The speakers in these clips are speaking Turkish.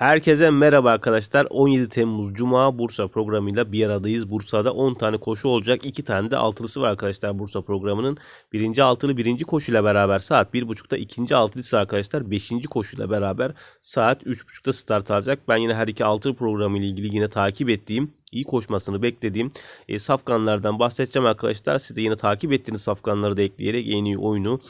Herkese merhaba arkadaşlar. 17 Temmuz Cuma Bursa programıyla bir aradayız. Bursa'da 10 tane koşu olacak. 2 tane de altılısı var arkadaşlar Bursa programının. Birinci altılı birinci koşuyla beraber saat 1.30'da ikinci altılısı arkadaşlar 5. koşuyla beraber saat 3.30'da start alacak. Ben yine her iki altılı programı ile ilgili yine takip ettiğim iyi koşmasını beklediğim e, safkanlardan bahsedeceğim arkadaşlar. Siz de yine takip ettiğiniz safkanları da ekleyerek en iyi oyunu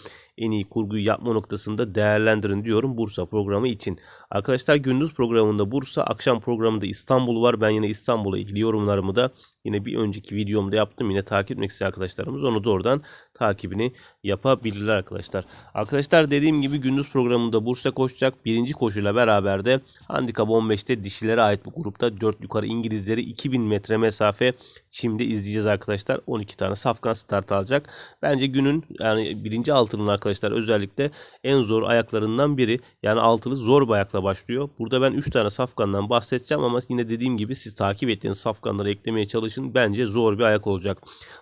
en iyi kurguyu yapma noktasında değerlendirin diyorum Bursa programı için. Arkadaşlar gündüz programında Bursa, akşam programında İstanbul var. Ben yine İstanbul'a ilgili yorumlarımı da yine bir önceki videomda yaptım. Yine takip etmek isteyen arkadaşlarımız onu da oradan takibini yapabilirler arkadaşlar. Arkadaşlar dediğim gibi gündüz programında Bursa koşacak. Birinci koşuyla beraber de Handikap 15'te dişilere ait bu grupta 4 yukarı İngilizleri 2000 metre mesafe şimdi izleyeceğiz arkadaşlar. 12 tane safkan start alacak. Bence günün yani birinci altının arkadaşlar özellikle en zor ayaklarından biri. Yani altılı zor bir ayakla başlıyor. Burada ben 3 tane safkandan bahsedeceğim ama yine dediğim gibi siz takip ettiğiniz safkanları eklemeye çalışın. Bence zor bir ayak olacak.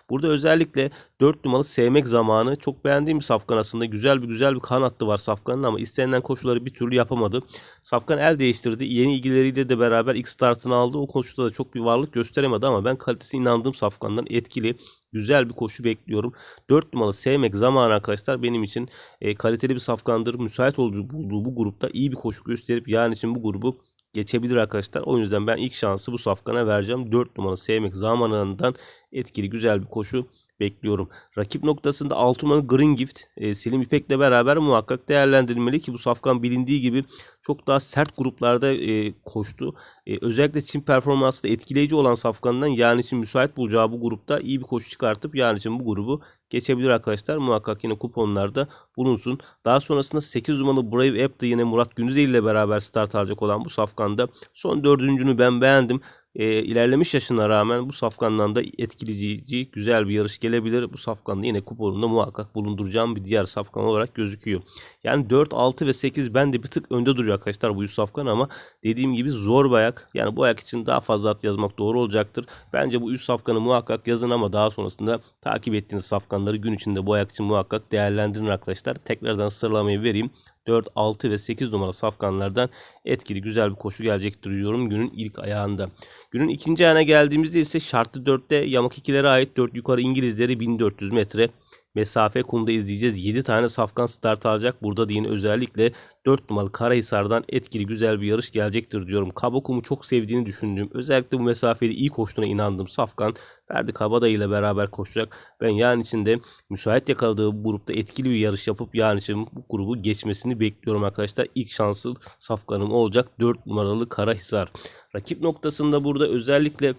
Burada özellikle 4 numaralı sevmek zamanı çok beğendiğim bir safkan aslında. Güzel bir güzel bir kan hattı var safkanın ama istenilen koşuları bir türlü yapamadı. Safkan el değiştirdi. Yeni ilgileriyle de beraber ilk startını aldı. O koşuda da çok bir varlık gösteremedi ama ben kalitesi inandığım safkandan etkili güzel bir koşu bekliyorum. 4 numaralı sevmek zamanı arkadaşlar benim için e, kaliteli bir safkandır. Müsait olduğu bulduğu bu grupta iyi bir koşu gösterip yarın için bu grubu geçebilir arkadaşlar. O yüzden ben ilk şansı bu safkana vereceğim. 4 numaralı sevmek zamanından etkili güzel bir koşu bekliyorum. Rakip noktasında 6 numaralı Green Gift e, Selim İpek'le beraber muhakkak değerlendirilmeli ki bu safkan bilindiği gibi çok daha sert gruplarda e, koştu. E, özellikle Çin performansı da etkileyici olan safkandan yani için müsait bulacağı bu grupta iyi bir koşu çıkartıp yani için bu grubu geçebilir arkadaşlar. Muhakkak yine kuponlarda bulunsun. Daha sonrasında 8 numaralı Brave App de yine Murat Gündüzeli ile beraber start alacak olan bu safkanda. Son dördüncünü ben beğendim e, ilerlemiş yaşına rağmen bu safkandan da etkileyici güzel bir yarış gelebilir. Bu safkanda yine kuponumda muhakkak bulunduracağım bir diğer safkan olarak gözüküyor. Yani 4, 6 ve 8 ben de bir tık önde duruyor arkadaşlar bu 100 safkan ama dediğim gibi zor bir ayak. Yani bu ayak için daha fazla at yazmak doğru olacaktır. Bence bu 100 safkanı muhakkak yazın ama daha sonrasında takip ettiğiniz safkanları gün içinde bu ayak için muhakkak değerlendirin arkadaşlar. Tekrardan sıralamayı vereyim. 4, 6 ve 8 numara safkanlardan etkili güzel bir koşu gelecektir diyorum günün ilk ayağında. Günün ikinci ayağına geldiğimizde ise şartlı 4'te yamak 2'lere ait 4 yukarı İngilizleri 1400 metre mesafe kumda izleyeceğiz. 7 tane safkan start alacak. Burada da yine özellikle 4 numaralı Karahisar'dan etkili güzel bir yarış gelecektir diyorum. Kaba kumu çok sevdiğini düşündüğüm özellikle bu mesafede iyi koştuğuna inandığım safkan Ferdi Kabadayı ile beraber koşacak. Ben yarın içinde müsait yakaladığı bu grupta etkili bir yarış yapıp yarın için bu grubu geçmesini bekliyorum arkadaşlar. İlk şansı safkanım olacak 4 numaralı Karahisar. Rakip noktasında burada özellikle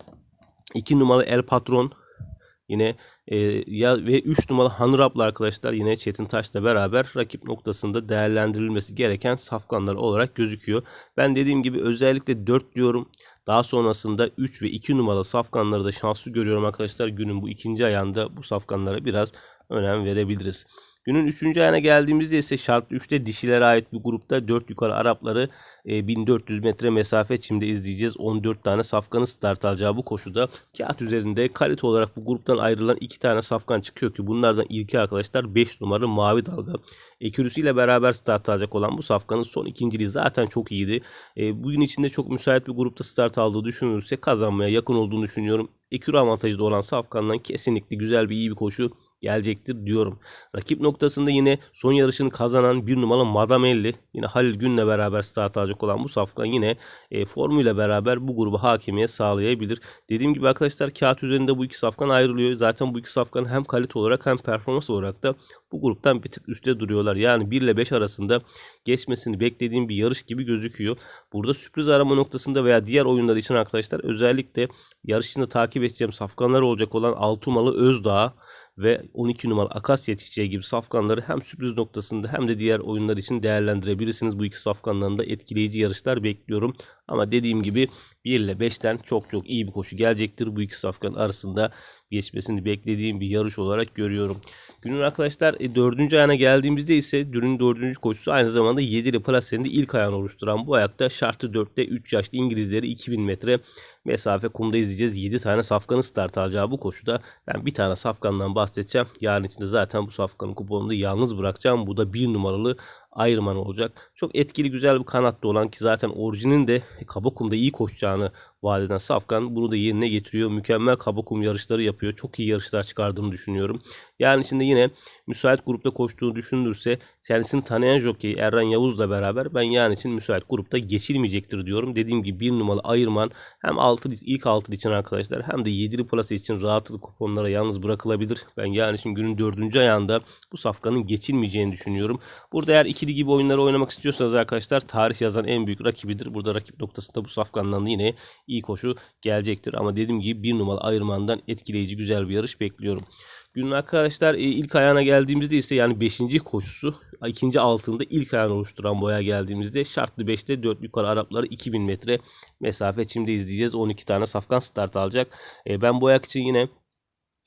2 numaralı El Patron Yine e, ya ve 3 numaralı Hanrap'la arkadaşlar yine Çetin Taş'la beraber rakip noktasında değerlendirilmesi gereken safkanlar olarak gözüküyor. Ben dediğim gibi özellikle 4 diyorum. Daha sonrasında 3 ve 2 numaralı safkanları da şanslı görüyorum arkadaşlar. Günün bu ikinci ayağında bu safkanlara biraz önem verebiliriz. Günün 3. ayağına geldiğimizde ise şart 3'te dişilere ait bir grupta 4 yukarı Arapları 1400 e, metre mesafe çimde izleyeceğiz. 14 tane safkanı start alacağı bu koşuda kağıt üzerinde kalite olarak bu gruptan ayrılan 2 tane safkan çıkıyor ki bunlardan ilki arkadaşlar 5 numara mavi dalga. Ekürüsüyle beraber start alacak olan bu safkanın son ikinciliği zaten çok iyiydi. E, bugün içinde çok müsait bir grupta start aldığı düşünülürse kazanmaya yakın olduğunu düşünüyorum. Ekürü avantajı da olan safkandan kesinlikle güzel bir iyi bir koşu gelecektir diyorum. Rakip noktasında yine son yarışını kazanan bir numaralı Madamelli yine Halil Gün'le beraber start alacak olan bu safkan yine e, formuyla beraber bu gruba hakimiyet sağlayabilir. Dediğim gibi arkadaşlar kağıt üzerinde bu iki safkan ayrılıyor. Zaten bu iki safkan hem kalite olarak hem performans olarak da bu gruptan bir tık üstte duruyorlar. Yani 1 ile 5 arasında geçmesini beklediğim bir yarış gibi gözüküyor. Burada sürpriz arama noktasında veya diğer oyunlar için arkadaşlar özellikle yarış içinde takip edeceğim safkanlar olacak olan Altumalı Özdağ ve 12 numaralı Akasya Çiçeği gibi safkanları hem sürpriz noktasında hem de diğer oyunlar için değerlendirebilirsiniz. Bu iki safkandan da etkileyici yarışlar bekliyorum. Ama dediğim gibi 1 ile 5'ten çok çok iyi bir koşu gelecektir. Bu iki safkan arasında geçmesini beklediğim bir yarış olarak görüyorum. Günün arkadaşlar e, 4. ayağına geldiğimizde ise dünün 4. koşusu aynı zamanda 7 ile Plase'nin ilk ayağını oluşturan bu ayakta şartı 4'te 3 yaşlı İngilizleri 2000 metre mesafe kumda izleyeceğiz. 7 tane safkanın start alacağı bu koşuda ben bir tane safkandan bahsedeceğim. Yarın içinde zaten bu safkanın kuponunu yalnız bırakacağım. Bu da 1 numaralı Ayırman olacak. Çok etkili güzel bir kanatta olan ki zaten orijinin de Kabakum'da iyi koşacağını vaat eden Safkan bunu da yerine getiriyor. Mükemmel Kabakum yarışları yapıyor. Çok iyi yarışlar çıkardığını düşünüyorum. Yani şimdi yine müsait grupta koştuğunu düşünülürse kendisini tanıyan jockey Erran Yavuz'la beraber ben yani için müsait grupta geçilmeyecektir diyorum. Dediğim gibi bir numaralı ayırman hem 6 ilk 6 için arkadaşlar hem de 7'li plasa için rahatlıkla kuponlara yalnız bırakılabilir. Ben yani için günün 4. ayağında bu safkanın geçilmeyeceğini düşünüyorum. Burada eğer ikili gibi oyunları oynamak istiyorsanız arkadaşlar tarih yazan en büyük rakibidir. Burada rakip noktasında bu safkandan yine iyi koşu gelecektir. Ama dediğim gibi bir numaralı ayırmandan etkileyici güzel bir yarış bekliyorum. Günün arkadaşlar e, ilk ayağına geldiğimizde ise yani 5. koşusu ikinci altında ilk ayağını oluşturan boya geldiğimizde şartlı 5'te 4 yukarı Arapları 2000 metre mesafe şimdi izleyeceğiz. 12 tane safkan start alacak. E, ben bu ayak için yine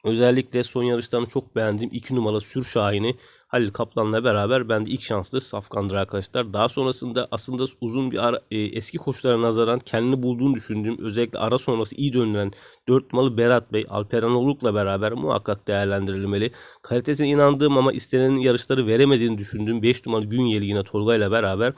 özellikle son yarışlarını çok beğendiğim 2 numaralı Sür Şahin'i Halil Kaplan'la beraber ben de ilk şanslı safkandır arkadaşlar. Daha sonrasında aslında uzun bir ara, e, eski koşulara nazaran kendini bulduğunu düşündüğüm özellikle ara sonrası iyi döndüren 4 numaralı Berat Bey Alperen Oluk'la beraber muhakkak değerlendirilmeli. Kalitesine inandığım ama istenen yarışları veremediğini düşündüğüm 5 numaralı Günyeli yine Tolga ile beraber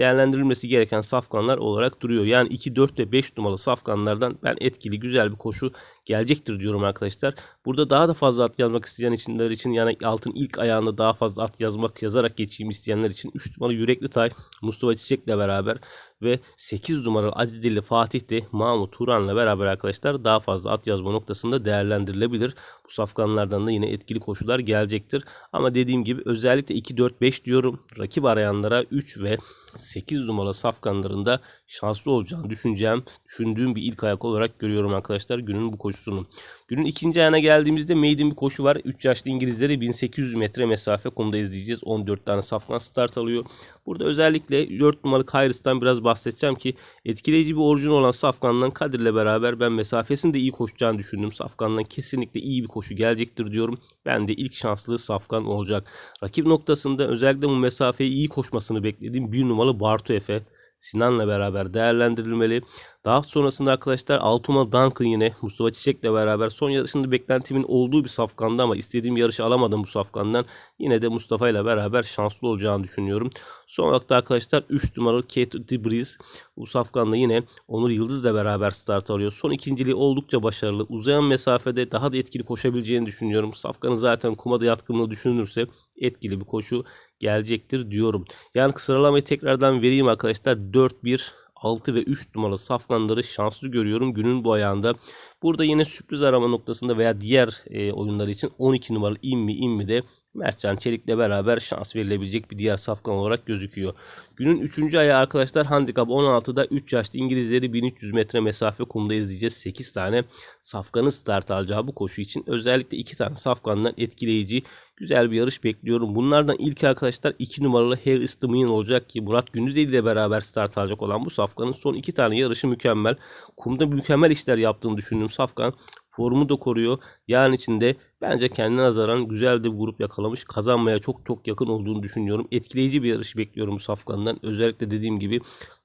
değerlendirilmesi gereken safkanlar olarak duruyor. Yani 2, 4 ve 5 numaralı safkanlardan ben etkili güzel bir koşu gelecektir diyorum arkadaşlar. Burada daha da fazla at yazmak isteyen içinler için yani altın ilk ayağında daha fazla at yazmak yazarak geçeyim isteyenler için 3 numaralı Yürekli Tay Mustafa Çiçek'le beraber ve 8 numaralı Azizli Fatih de Mahmut Turan'la beraber arkadaşlar daha fazla at yazma noktasında değerlendirilebilir. Bu safkanlardan da yine etkili koşular gelecektir. Ama dediğim gibi özellikle 2, 4, 5 diyorum. Rakip arayanlara 3 ve 8 numaralı safkanlarında şanslı olacağını düşüneceğim, düşündüğüm bir ilk ayak olarak görüyorum arkadaşlar günün bu koşusunu. Günün ikinci ayağına geldiğimizde maiden bir koşu var. 3 yaşlı İngilizleri 1800 metre mesafe konuda izleyeceğiz. 14 tane safkan start alıyor. Burada özellikle 4 numaralı Kairis'tan biraz bahsedeceğim ki etkileyici bir orijin olan Safkan'dan Kadir'le beraber ben mesafesini de iyi koşacağını düşündüm. Safkan'dan kesinlikle iyi bir koşu gelecektir diyorum. Ben de ilk şanslı Safkan olacak. Rakip noktasında özellikle bu mesafeyi iyi koşmasını beklediğim bir numaralı Bartu Efe. Sinan'la beraber değerlendirilmeli. Daha sonrasında arkadaşlar Altuma Duncan yine Mustafa Çiçek'le beraber son yarışında beklentimin olduğu bir safkanda ama istediğim yarışı alamadım bu safkandan. Yine de Mustafa ile beraber şanslı olacağını düşünüyorum. Son olarak da arkadaşlar 3 numaralı Kate Debris bu safkanda yine Onur Yıldız'la beraber start alıyor. Son ikinciliği oldukça başarılı. Uzayan mesafede daha da etkili koşabileceğini düşünüyorum. Safkanın zaten kumada yatkınlığı düşünülürse etkili bir koşu gelecektir diyorum. Yani sıralamayı tekrardan vereyim arkadaşlar. 4-1 6 ve 3 numaralı safkanları şanslı görüyorum günün bu ayağında. Burada yine sürpriz arama noktasında veya diğer e, oyunlar için 12 numaralı İmmi İmmi de Mertcan Çelik'le beraber şans verilebilecek bir diğer safkan olarak gözüküyor. Günün 3. ayağı arkadaşlar handikap 16'da 3 yaşlı İngilizleri 1300 metre mesafe kumda izleyeceğiz. 8 tane safkanın start alacağı bu koşu için özellikle 2 tane safkandan etkileyici güzel bir yarış bekliyorum. Bunlardan ilk arkadaşlar 2 numaralı Hair Istimin olacak ki Murat Gündüzeli ile beraber start alacak olan bu safkanın son 2 tane yarışı mükemmel. Kumda mükemmel işler yaptığını düşündüğüm safkan formu da koruyor. Yani içinde bence kendine nazaran güzel de bir grup yakalamış. Kazanmaya çok çok yakın olduğunu düşünüyorum. Etkileyici bir yarış bekliyorum bu Safkan'dan. Özellikle dediğim gibi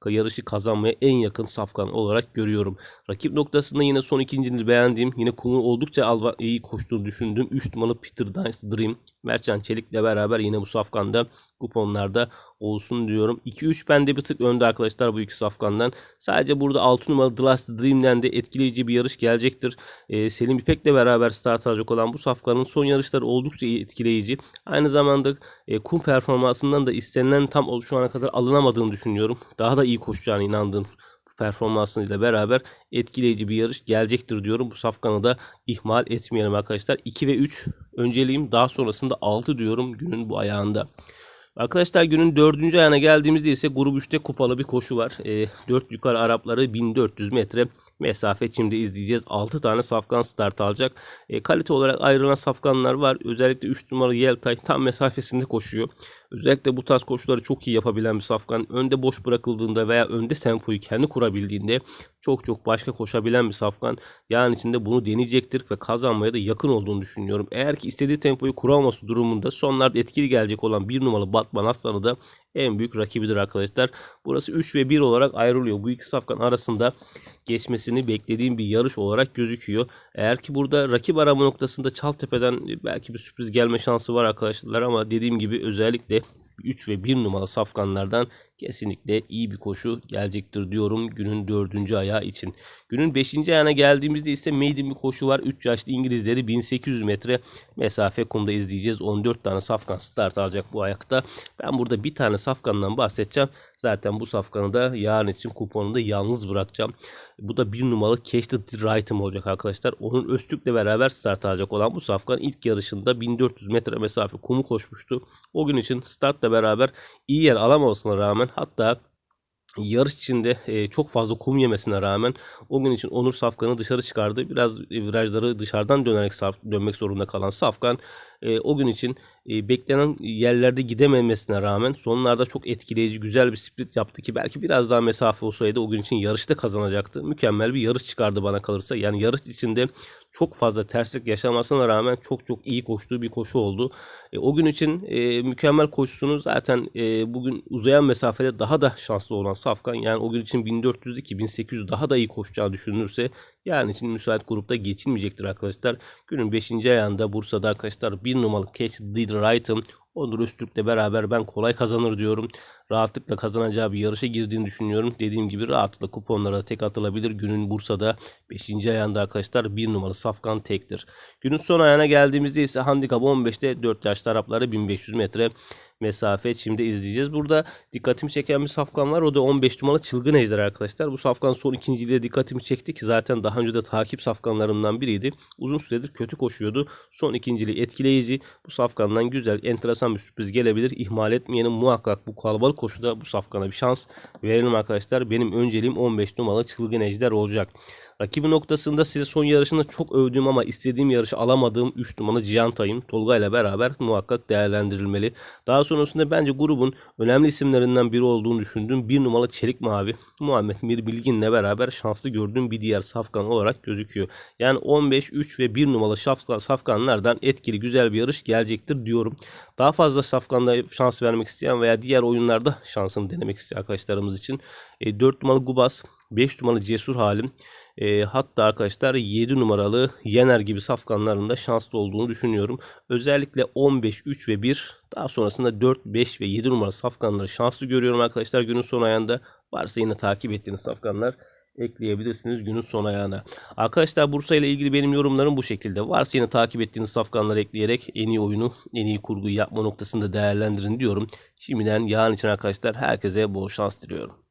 yarışı kazanmaya en yakın Safkan olarak görüyorum. Rakip noktasında yine son ikincini beğendiğim, yine kumu oldukça iyi koştuğunu düşündüğüm 3 numaralı Peter Dance Dream. Mertcan Çelik'le beraber yine bu Safkan'da kuponlarda olsun diyorum. 2-3 bende bir tık önde arkadaşlar bu iki safkandan. Sadece burada 6 numaralı The Last Dream'den de etkileyici bir yarış gelecektir. Ee, Selim İpek'le beraber start alacak olan bu safkanın son yarışları oldukça etkileyici. Aynı zamanda e, kum performansından da istenilen tam şu ana kadar alınamadığını düşünüyorum. Daha da iyi koşacağına inandığım performansıyla beraber etkileyici bir yarış gelecektir diyorum. Bu safkanı da ihmal etmeyelim arkadaşlar. 2 ve 3 önceliğim daha sonrasında 6 diyorum günün bu ayağında. Arkadaşlar günün dördüncü ayağına geldiğimizde ise grup 3'te kupalı bir koşu var. E, 4 yukarı Arapları 1400 metre mesafe şimdi izleyeceğiz. 6 tane safkan start alacak. E, kalite olarak ayrılan safkanlar var. Özellikle 3 numaralı Yeltay tam mesafesinde koşuyor. Özellikle bu tarz koşuları çok iyi yapabilen bir safkan. Önde boş bırakıldığında veya önde tempoyu kendi kurabildiğinde çok çok başka koşabilen bir safkan. Yani içinde bunu deneyecektir ve kazanmaya da yakın olduğunu düşünüyorum. Eğer ki istediği tempoyu kuramaması durumunda sonlarda etkili gelecek olan bir numaralı Batman Aslan'ı da en büyük rakibidir arkadaşlar. Burası 3 ve 1 olarak ayrılıyor. Bu iki safkan arasında geçmesini beklediğim bir yarış olarak gözüküyor. Eğer ki burada rakip arama noktasında Çaltepe'den belki bir sürpriz gelme şansı var arkadaşlar ama dediğim gibi özellikle 3 ve 1 numaralı safkanlardan kesinlikle iyi bir koşu gelecektir diyorum günün 4. ayağı için. Günün 5. ayağına geldiğimizde ise maiden bir koşu var. 3 yaşlı İngilizleri 1800 metre mesafe kumda izleyeceğiz. 14 tane safkan start alacak bu ayakta. Ben burada bir tane safkandan bahsedeceğim. Zaten bu safkanı da yarın için kuponunda yalnız bırakacağım. Bu da bir numaralı Catch the Right'ım olacak arkadaşlar. Onun Öztürk'le beraber start alacak olan bu safkan ilk yarışında 1400 metre mesafe kumu koşmuştu. O gün için startla beraber iyi yer alamamasına rağmen hatta yarış içinde e, çok fazla kum yemesine rağmen o gün için Onur Safkan'ı dışarı çıkardı. Biraz virajları dışarıdan dönerek dönmek zorunda kalan Safkan e, o gün için e, beklenen yerlerde gidememesine rağmen sonlarda çok etkileyici güzel bir split yaptı ki belki biraz daha mesafe olsaydı o gün için yarışta kazanacaktı. Mükemmel bir yarış çıkardı bana kalırsa. Yani yarış içinde çok fazla terslik yaşamasına rağmen çok çok iyi koştuğu bir koşu oldu. E, o gün için e, mükemmel koşusunu zaten e, bugün uzayan mesafede daha da şanslı olan Safkan yani o gün için 1400 1800 daha da iyi koşacağı düşünülürse yani için müsait grupta geçilmeyecektir arkadaşlar. Günün 5. ayağında Bursa'da arkadaşlar 1 numaralı Catch Did Right'ım Onur Öztürk'le beraber ben kolay kazanır diyorum. Rahatlıkla kazanacağı bir yarışa girdiğini düşünüyorum. Dediğim gibi rahatlıkla kuponlara tek atılabilir. Günün Bursa'da 5. ayağında arkadaşlar 1 numaralı Safkan tektir. Günün son ayağına geldiğimizde ise handikap 15'te 4 yaşlı Arapları 1500 metre mesafe şimdi izleyeceğiz. Burada dikkatimi çeken bir safkan var. O da 15 numaralı çılgın ejder arkadaşlar. Bu safkan son ikinciliğe dikkatimi çekti ki zaten daha önce de takip safkanlarımdan biriydi. Uzun süredir kötü koşuyordu. Son ikinciliği etkileyici. Bu safkandan güzel, enteresan bir sürpriz gelebilir. İhmal etmeyenin muhakkak bu kalabalık koşuda bu safkana bir şans verelim arkadaşlar. Benim önceliğim 15 numaralı çılgın ejder olacak. Rakibi noktasında size son yarışında çok övdüğüm ama istediğim yarışı alamadığım 3 numaralı Cihantay'ım. Tolga ile beraber muhakkak değerlendirilmeli. Daha sonrasında bence grubun önemli isimlerinden biri olduğunu düşündüğüm 1 numaralı Çelik Mavi. Muhammed Mir Bilgin'le beraber şanslı gördüğüm bir diğer safkan olarak gözüküyor. Yani 15, 3 ve 1 numaralı safkan, safkanlardan etkili güzel bir yarış gelecektir diyorum. Daha fazla safkanda şans vermek isteyen veya diğer oyunlarda şansını denemek isteyen arkadaşlarımız için e, 4 numaralı Gubas, 5 numaralı Cesur Halim, e, hatta arkadaşlar 7 numaralı Yener gibi safkanlarında şanslı olduğunu düşünüyorum. Özellikle 15, 3 ve 1 daha sonrasında 4, 5 ve 7 numaralı safkanları şanslı görüyorum arkadaşlar günün son ayağında. Varsa yine takip ettiğiniz safkanlar ekleyebilirsiniz günün son ayağına. Arkadaşlar Bursa ile ilgili benim yorumlarım bu şekilde. Varsa yine takip ettiğiniz safkanları ekleyerek en iyi oyunu, en iyi kurguyu yapma noktasında değerlendirin diyorum. Şimdiden yarın için arkadaşlar herkese bol şans diliyorum.